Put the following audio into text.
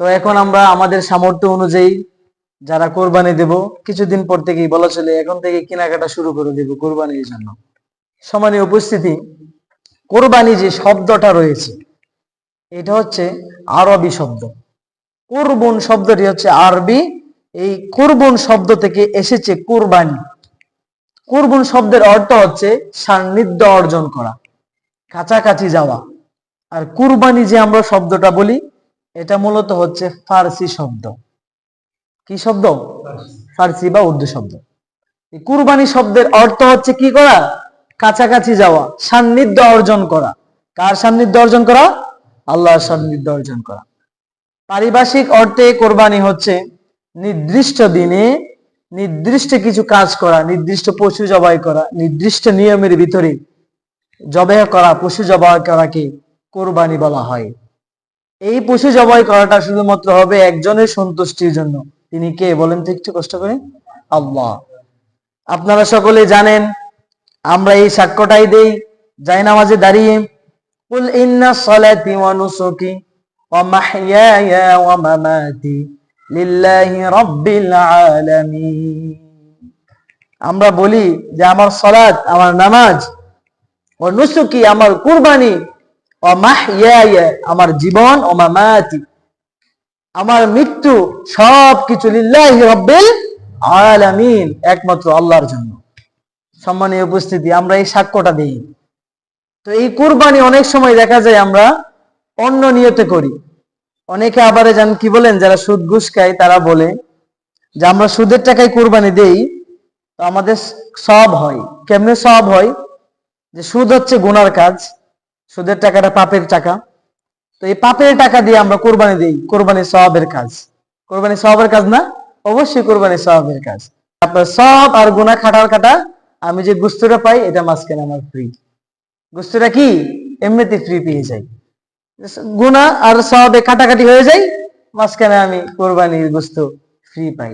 তো এখন আমরা আমাদের সামর্থ্য অনুযায়ী যারা কোরবানি দেব, কিছুদিন পর থেকেই বলা চলে, এখন থেকে কেনাকাটা শুরু করে দেব কোরবানির জন্য। সমানে উপস্থিতি, কোরবানি যে শব্দটা রয়েছে, এটা হচ্ছে আরবি শব্দ। কোরবন শব্দটি হচ্ছে আরবি, এই কোরবন শব্দ থেকে এসেছে কোরবানি। কুরবুন শব্দের অর্থ হচ্ছে সান্নিধ্য অর্জন করা, কাছাকাছি যাওয়া। আর কুরবানি যে আমরা শব্দটা বলি এটা মূলত হচ্ছে ফার্সি শব্দ। কি শব্দ? ফার্সি বা উর্দু শব্দ। কুরবানি শব্দের অর্থ হচ্ছে কি করা? কাছাকাছি যাওয়া, সান্নিধ্য অর্জন করা। কার সান্নিধ্য অর্জন করা? আল্লাহর সান্নিধ্য অর্জন করা। পারিভাষিক অর্থে কোরবানি হচ্ছে নির্দিষ্ট দিনে নির্দিষ্ট কিছু কাজ করা, নির্দিষ্ট পশু জবাই করা, নির্দিষ্ট নিয়মের ভিতরে জবাই করা, পশু জবাই করাকে কোরবানি বলা হয়। এই পশু জবাই করাটা শুধুমাত্র হবে একজনের সন্তুষ্টির জন্য। তিনি কে বলেন তো একটু কষ্ট করে? আল্লাহ। আপনারা সকলে জানেন, আমরা এই সাক্ষ্যটাই দেই, যাই নামাজে দাঁড়িয়ে, কুল ইন্না সালাতি ওয়া নুসুকি ওয়া মাহইয়ায়া ওয়া মামাতি লিল্লাহি রাব্বিল আলামিন। আমরা বলি যে আমার সালাত আমার নামাজ ও নুসুকি, আমার কুরবানি আমার জীবন ও মামাতি আমার মৃত্যু সব কিছু লিল্লাহি আলামিন, একমাত্র আল্লাহর জন্য। সম্মানীয় উপস্থিতি, আমরা এই সাক্ষ্যটা দিই। তো এই কুরবানি অনেক সময় দেখা যায় আমরা অন্য নিয়তে করি। অনেকে আবার জান কি বলেন? যারা সুদ ঘুষ খায়, তারা বলে যে, আমরা সুদের টাকায় কুরবানি দেই, তো আমাদের সব হয়। কেমনে সব হয়? যে সুদ হচ্ছে গুনার কাজ সুদের টাকাটা পাপের টাকা। তো এই পাপের টাকা দিয়ে আমরা কোরবানি দিই, কোরবানি সবের কাজ। কোরবানি সবের কাজ না? অবশ্যই কোরবানি সবের কাজ। আপনার সব আর গুনা খাটার কাটা, আমি যে গুস্তটা পাই, এটা মাঝখানে আমার ফ্রি গুস্তটা কি? এমনিতে ফ্রি পেয়ে যাই। গুনা আর সবে কাটাকাটি হয়ে যায়, মাঝখানে আমি কোরবানির গুস্ত ফ্রি পাই।